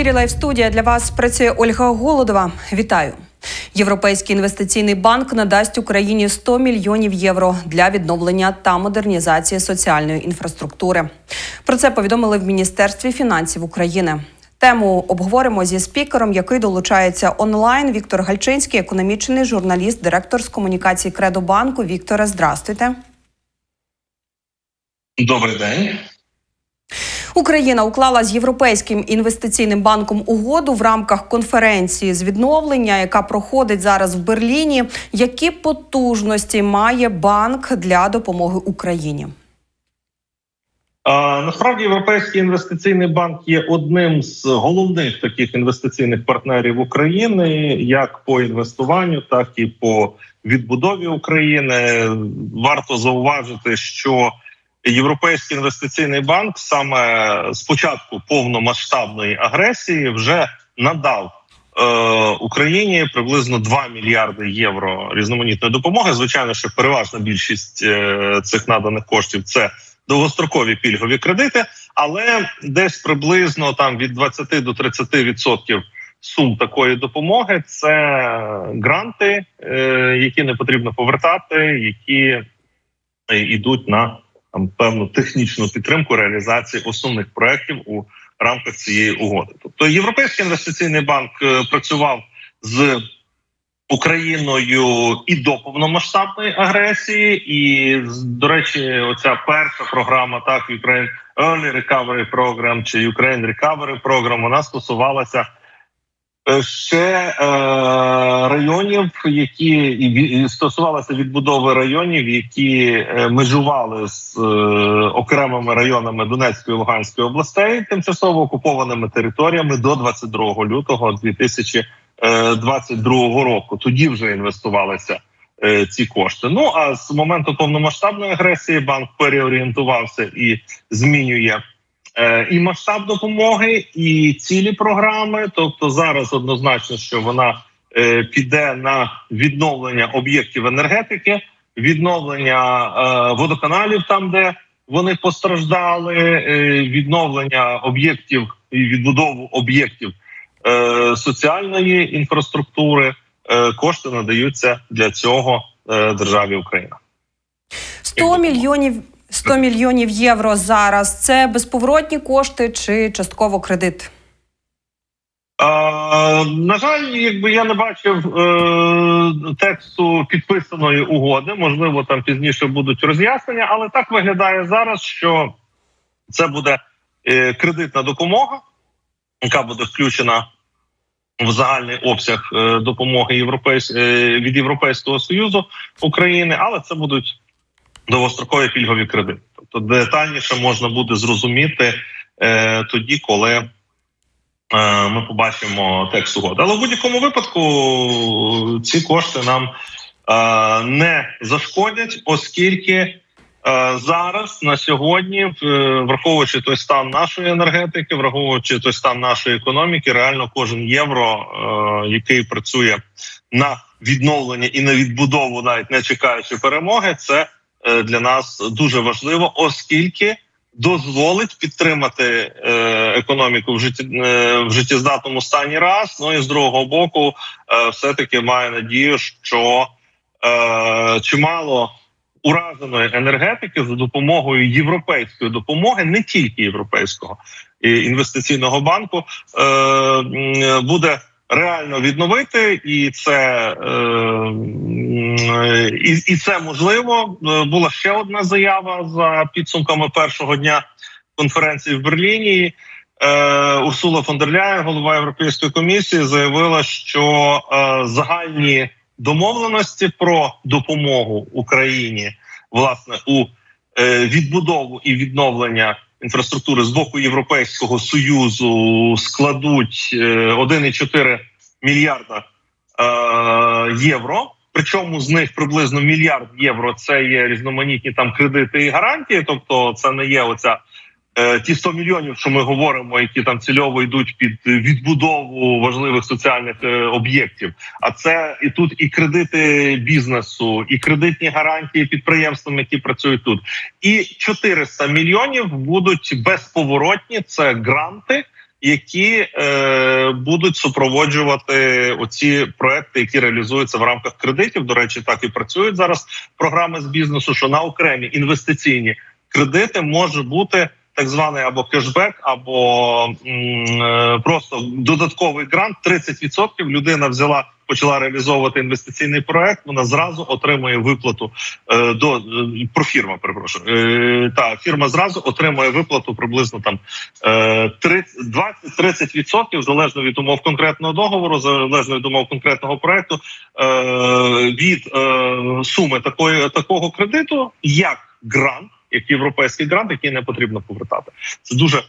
ефірі Лайв студія для вас працює Ольга Голодова. Вітаю. Європейський інвестиційний банк надасть Україні 100 мільйонів євро для відновлення та модернізації соціальної інфраструктури. Про це повідомили в Міністерстві фінансів України. Тему обговоримо зі спікером, який долучається онлайн. Віктор Гальчинський, економічний журналіст, директор з комунікації Кредобанку. Вікторе, здрастуйте. Добрий день. Україна уклала з європейським інвестиційним банком угоду в рамках конференції з відновлення, яка проходить зараз в Берліні. Які потужності має банк для допомоги Україні? Насправді європейський інвестиційний банк є одним з головних таких інвестиційних партнерів України, як по інвестуванню, так і по відбудові України. Варто зауважити, що Європейський інвестиційний банк саме з початку повномасштабної агресії вже надав е, Україні приблизно 2 мільярди євро різноманітної допомоги. Звичайно, що переважна більшість е, цих наданих коштів це довгострокові пільгові кредити, але десь приблизно там від 20 до 30 відсотків сум такої допомоги це гранти, е, які не потрібно повертати, які йдуть на там певну технічну підтримку реалізації основних проєктів у рамках цієї угоди. Тобто європейський інвестиційний банк е, працював з Україною і до повномасштабної агресії, і до речі, оця перша програма так Ukraine Early Recovery Program чи Ukraine Recovery Program, вона стосувалася ще е, районів, які і стосувалися відбудови районів, які е, межували з е, окремими районами Донецької і Луганської областей, тимчасово окупованими територіями до 22 лютого 2022 року. Тоді вже інвестувалися е, ці кошти. Ну а з моменту повномасштабної агресії банк переорієнтувався і змінює. Е, і масштаб допомоги, і цілі програми. Тобто, зараз однозначно, що вона е, піде на відновлення об'єктів енергетики, відновлення е, водоканалів, там де вони постраждали, е, відновлення об'єктів і відбудову об'єктів е, соціальної інфраструктури. Е, кошти надаються для цього е, державі Україна. 100 мільйонів 100 мільйонів євро зараз. Це безповоротні кошти чи частково кредит? А, на жаль, якби я не бачив е, тексту підписаної угоди, можливо, там пізніше будуть роз'яснення, але так виглядає зараз, що це буде е, кредитна допомога, яка буде включена в загальний обсяг е, допомоги європейсь... е, від Європейського союзу України, але це будуть довгострокові пільгові кредити. Тобто детальніше можна буде зрозуміти е, тоді, коли е, ми побачимо текст угоди. Але в будь-якому випадку ці кошти нам е, не зашкодять, оскільки е, зараз на сьогодні, е, враховуючи той стан нашої енергетики, враховуючи той стан нашої економіки, реально кожен євро, е, який працює на відновлення і на відбудову, навіть не чекаючи перемоги, це е, для нас дуже важливо, оскільки дозволить підтримати е, економіку в житті е, в життєздатному стані раз. Ну і з другого боку, е, все таки маю надію, що е, чимало ураженої енергетики за допомогою європейської допомоги, не тільки європейського інвестиційного банку, е, буде реально відновити, і це е, і, і це можливо. Е, Була ще одна заява за підсумками першого дня конференції в Берліні. Е, Урсула фон дер Ляєн, голова Європейської комісії, заявила, що е, загальні домовленості про допомогу Україні власне у е, відбудову і відновлення інфраструктури з боку Європейського союзу складуть е, 1,4 мільярда е, євро. Причому з них приблизно мільярд євро це є різноманітні там кредити і гарантії. Тобто, це не є оця е, ті 100 мільйонів, що ми говоримо, які там цільово йдуть під відбудову важливих соціальних е, об'єктів. А це і тут і кредити бізнесу, і кредитні гарантії підприємствам, які працюють тут, і 400 мільйонів будуть безповоротні. Це гранти які е, будуть супроводжувати оці проекти, які реалізуються в рамках кредитів. До речі, так і працюють зараз програми з бізнесу, що на окремі інвестиційні кредити може бути так званий або кешбек, або м, е, просто додатковий грант. 30% людина взяла. Почала реалізовувати інвестиційний проект. Вона зразу отримує виплату е, до е, про фірма. Перепрошую е, та фірма зразу отримує виплату приблизно там е, 20-30% залежно від умов конкретного договору, залежно від умов конкретного проекту е, від е, суми такої такого кредиту, як грант, як європейський грант, який не потрібно повертати. Це дуже е,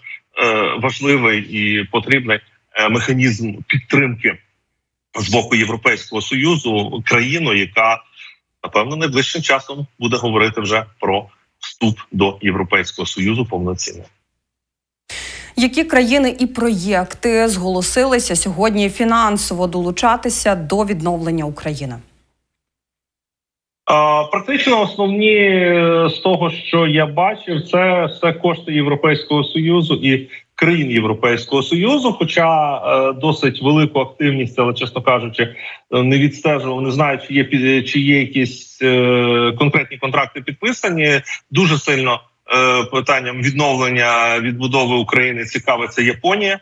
важливий і потрібний е, механізм підтримки з боку Європейського союзу країну, яка напевно найближчим часом буде говорити вже про вступ до Європейського союзу повноцінно. Які країни і проєкти зголосилися сьогодні фінансово долучатися до відновлення України? Практично основні е, з того, що я бачив, це все кошти Європейського союзу і країн Європейського союзу. Хоча е, досить велику активність, але чесно кажучи, не відстежував, не знаю, чи є чи є якісь е, конкретні контракти підписані. Дуже сильно е, питанням відновлення відбудови України цікавиться Японія.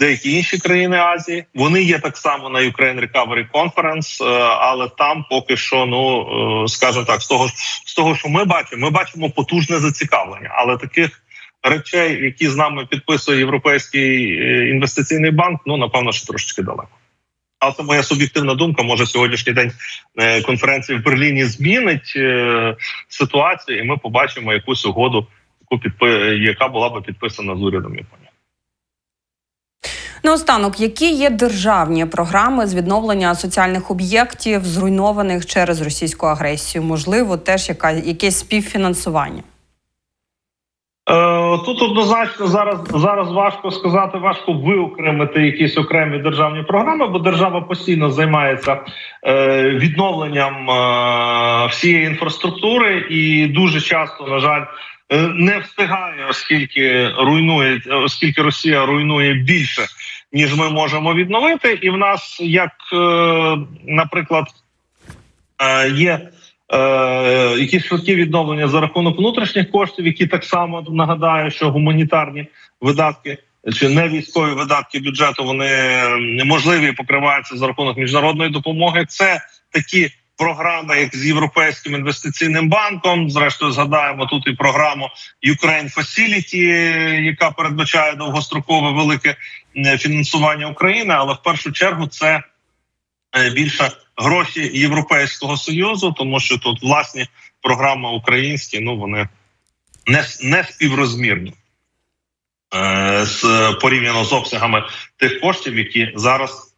Деякі інші країни Азії вони є так само на Ukraine Recovery Conference, е, але там поки що, ну е, скажімо так, з того з того, що ми бачимо, ми бачимо потужне зацікавлення, але таких речей, які з нами підписує Європейський е, інвестиційний банк, ну напевно, що трошечки далеко. Але це моя суб'єктивна думка. Може сьогоднішній день е, конференції в Берліні змінить е, ситуацію, і ми побачимо якусь угоду, яка була би підписана з урядом Японії. Наостанок, які є державні програми з відновлення соціальних об'єктів, зруйнованих через російську агресію? Можливо, теж яка якесь співфінансування? Е, Тут однозначно зараз зараз важко сказати, важко виокремити якісь окремі державні програми, бо держава постійно займається е, відновленням е, всієї інфраструктури, і дуже часто, на жаль, не встигає, оскільки руйнує, оскільки Росія руйнує більше ніж ми можемо відновити. І в нас, як, наприклад, є якісь швидкі відновлення за рахунок внутрішніх коштів, які так само нагадаю, що гуманітарні видатки. Чи не військові видатки бюджету вони неможливі покриваються за рахунок міжнародної допомоги? Це такі програми, як з європейським інвестиційним банком. Зрештою, згадаємо тут і програму Ukraine Facility, яка передбачає довгострокове велике е, фінансування України. Але в першу чергу це е, більше гроші Європейського союзу, тому що тут власні програми українські, ну вони не, не співрозмірні е, з порівняно з обсягами тих коштів, які зараз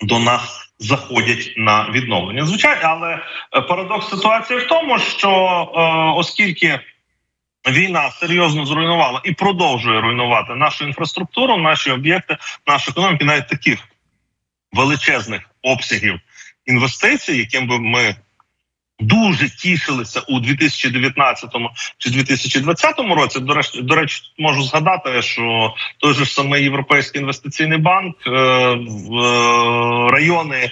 до нас заходять на відновлення. Звичайно, але е, парадокс ситуації в тому, що е, оскільки війна серйозно зруйнувала і продовжує руйнувати нашу інфраструктуру, наші об'єкти, нашу економіку, навіть таких величезних обсягів інвестицій, яким би ми дуже тішилися у 2019 чи 2020 році. До речі, до речі, можу згадати, що той же самий Європейський інвестиційний банк е, в е, райони.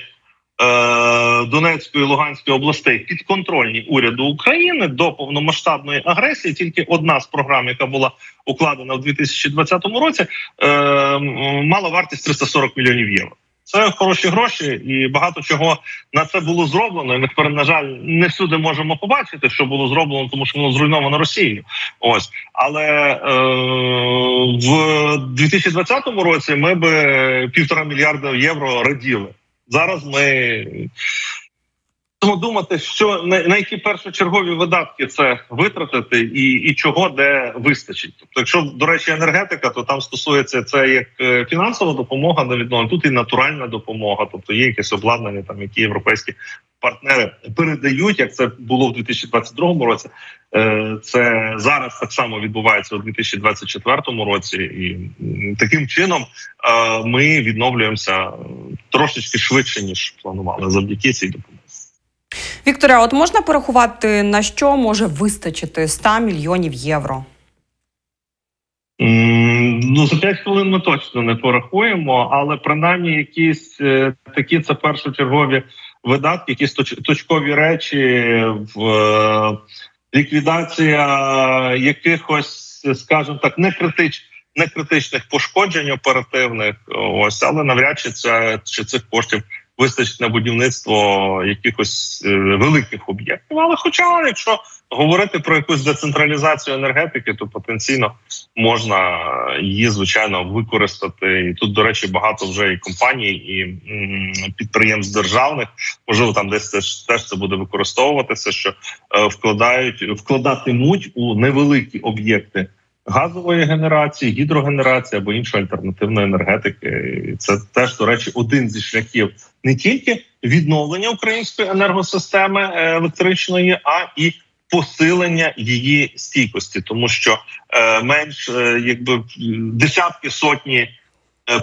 е, Донецької і Луганської областей підконтрольні уряду України до повномасштабної агресії. Тільки одна з програм, яка була укладена в 2020 році, е, мала вартість 340 мільйонів євро. Це хороші гроші, і багато чого на це було зроблено. І ми тепер, на жаль, не всюди можемо побачити, що було зроблено, тому що воно зруйновано Росією. Ось, але е, в 2020 році ми би півтора мільярда євро раділи. Зараз ми тому думати, що на, на які першочергові видатки це витратити, і і чого де вистачить. Тобто, якщо до речі, енергетика, то там стосується це як е, фінансова допомога на відновлення, тут і натуральна допомога, тобто є якесь обладнання, там які європейські партнери передають, як це було в 2022 році. Е, Це зараз так само відбувається у 2024 році, і таким чином е, ми відновлюємося трошечки швидше ніж планували завдяки цій допомозі. Вікторія, от можна порахувати на що може вистачити 100 мільйонів євро? Ну, за 5 хвилин ми точно не порахуємо, але принаймні якісь е, такі це першочергові видатки, якісь точкові речі, в е, ліквідація якихось, скажімо так, не критич, не критичних пошкоджень оперативних. Ось, але навряд чи це чи цих коштів вистачить на будівництво якихось е, великих об'єктів. Але, хоча, якщо говорити про якусь децентралізацію енергетики, то потенційно можна її звичайно використати. І тут, до речі, багато вже і компаній, і підприємств державних, можливо, там десь теж, теж це буде використовуватися, що е, вкладають вкладатимуть у невеликі об'єкти. Газової генерації, гідрогенерації або іншої альтернативної енергетики, це теж до речі, один зі шляхів не тільки відновлення української енергосистеми е, електричної, а і посилення її стійкості, тому що е, менш е, якби десятки сотні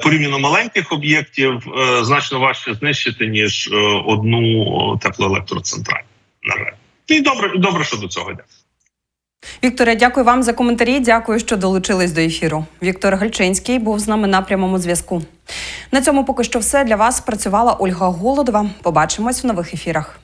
порівняно маленьких об'єктів значно важче знищити ніж одну теплоелектроцентраль. На жаль, і добре, добре, що до цього йде. Вікторе, дякую вам за коментарі. Дякую, що долучились до ефіру. Віктор Гальчинський був з нами на прямому зв'язку. На цьому поки що все для вас працювала Ольга Голодова. Побачимось в нових ефірах.